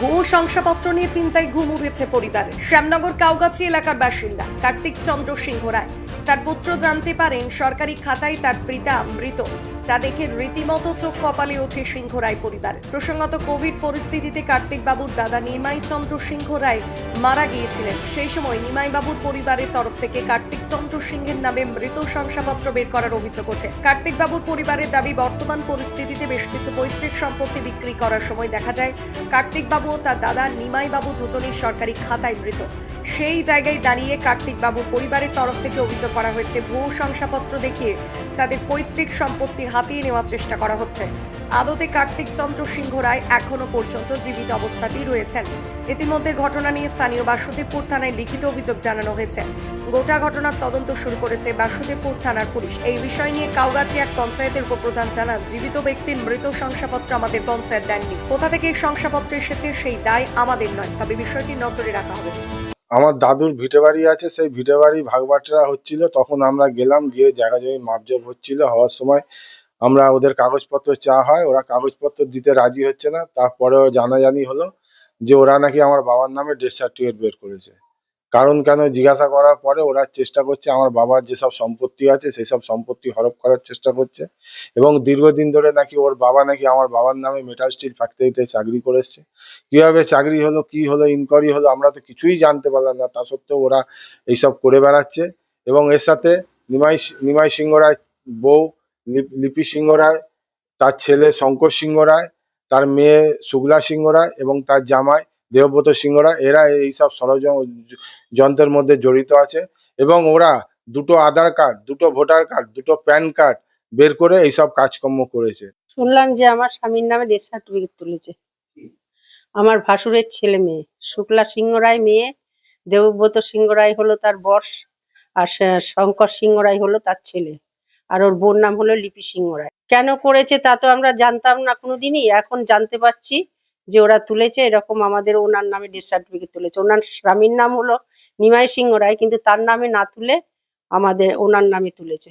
ভুয়ো শংসাপত্র নিয়ে চিন্তায় ঘুম উঠেছে পরিবারের শ্যামনগর কাউগাছি এলাকার বাসিন্দা কার্তিক চন্দ্র সিংহ রায়। তার পুত্র জানতে পারেন সরকারি খাতায় তার পিতা মৃত, যা দেখে রীতিমতো চোখ কপালে ওঠে সিংহ রায় পরিবার। প্রসঙ্গত কোভিড পরিস্থিতিতে কার্তিক বাবুর দাদা নিমাই চন্দ্র সিংহ রায় মারা গিয়েছিলেন। সেই সময় নিমাই বাবুর পরিবারের তরফ থেকে কার্তিক চন্দ্র সিংহের নামে মৃত শংসাপত্র বের করার অভিযোগ ওঠে। কার্তিক বাবুর পরিবারের দাবি, বর্তমান পরিস্থিতিতে বেশ কিছু পৈতৃক সম্পত্তি বিক্রি করার সময় দেখা যায় কার্তিক বাবু ও তার দাদা নিমাই বাবু দুজনেই সরকারি খাতায় মৃত। সেই জায়গায় দাঁড়িয়ে কার্তিক বাবুর পরিবারের তরফ থেকে অভিযোগ করা হয়েছে, ভুয়ো শংসাপত্র দেখিয়ে তাদের পৈতৃক সম্পত্তি হাতিয়ে নেওয়ার চেষ্টা করা হচ্ছে। আদতে কার্তিক চন্দ্র সিংহ রায় এখনও পর্যন্ত জীবিত অবস্থাতেই রয়েছেন। ইতিমধ্যে ঘটনা নিয়ে স্থানীয় বাসুদেবপুর থানায় লিখিত অভিযোগ জানানো হয়েছে। গোটা ঘটনার তদন্ত শুরু করেছে বাসুদেবপুর থানার পুলিশ। এই বিষয় নিয়ে কাউগাছি এক পঞ্চায়েতের উপপ্রধান জানান, জীবিত ব্যক্তির মৃত শংসাপত্র আমাদের পঞ্চায়েত দেননি। কোথা থেকে এই শংসাপত্র এসেছে সেই দায় আমাদের নয়, তবে বিষয়টি নজরে রাখা হবে। আমার দাদুর ভিটে বাড়ি আছে, সেই ভিটে বাড়ি ভাগবাটরা হচ্ছিল। তখন আমরা গেলাম, গিয়ে জায়গা জমি মাপজোপ হচ্ছিল। হওয়ার সময় আমরা ওদের কাগজপত্র চা হয়, ওরা কাগজপত্র দিতে রাজি হচ্ছে না। তারপরেও জানাজানি হলো যে ওরা নাকি আমার বাবার নামে ডেথ সার্টিফিকেট বের করেছে। কারণ কেন জিজ্ঞাসা করার পরে ওরা চেষ্টা করছে, আমার বাবার যেসব সম্পত্তি আছে সেই সব সম্পত্তি হরপ করার চেষ্টা করছে এবং দীর্ঘদিন ধরে নাকি ওর বাবা নাকি আমার বাবার নামে মেটাল স্টিল ফ্যাক্টরিতে চাকরি করে এসছে। কীভাবে চাকরি হলো, কি হলো ইনকোয়ারি হলো, আমরা তো কিছুই জানতে পারলাম না। তা সত্ত্বেও ওরা এইসব করে বেড়াচ্ছে এবং এর সাথে নিমাই নিমাই সিংহ রায় বউ লিপ- লিপি সিংহ রায়, তার ছেলে শঙ্কর সিংহ রায়, তার মেয়ে শুক্লা সিংহ রায় এবং তার জামাই দেবব্রত সিংহ রায় এরা এইসব ষড়যন্ত্র, যন্ত্রের মধ্যে জড়িত আছে এবং ওরা দুটো আধার কার্ড, দুটো ভোটার কার্ড, দুটো প্যান কার্ড বের করে এইসব কাজকর্ম করেছে। শুনলাম যে আমার স্বামীর নামে ডেথ সার্টিফিকেট তুলেছে। আমার ভাসুরের ছেলে মেয়ে, শুক্লা সিংহ রায় মেয়ে, দেবব্রত সিংহ রায় হলো তার বর্ষ আর শঙ্কর সিংহ রায় হলো তার ছেলে। আর ওর বোন নাম হলো লিপি সিংহ রায়। কেন করেছে তা তো আমরা জানতাম না কোনোদিনই, এখন জানতে পারছি। যে ওরা তুলেছে, এরকম আমাদের ওনার নামে ডেথ সার্টিফিকেট তুলেছে। ওনার স্বামীর নাম হলো নিমাই সিংহ রায়, কিন্তু তার নামে না তুলে আমাদের ওনার নামে তুলেছে।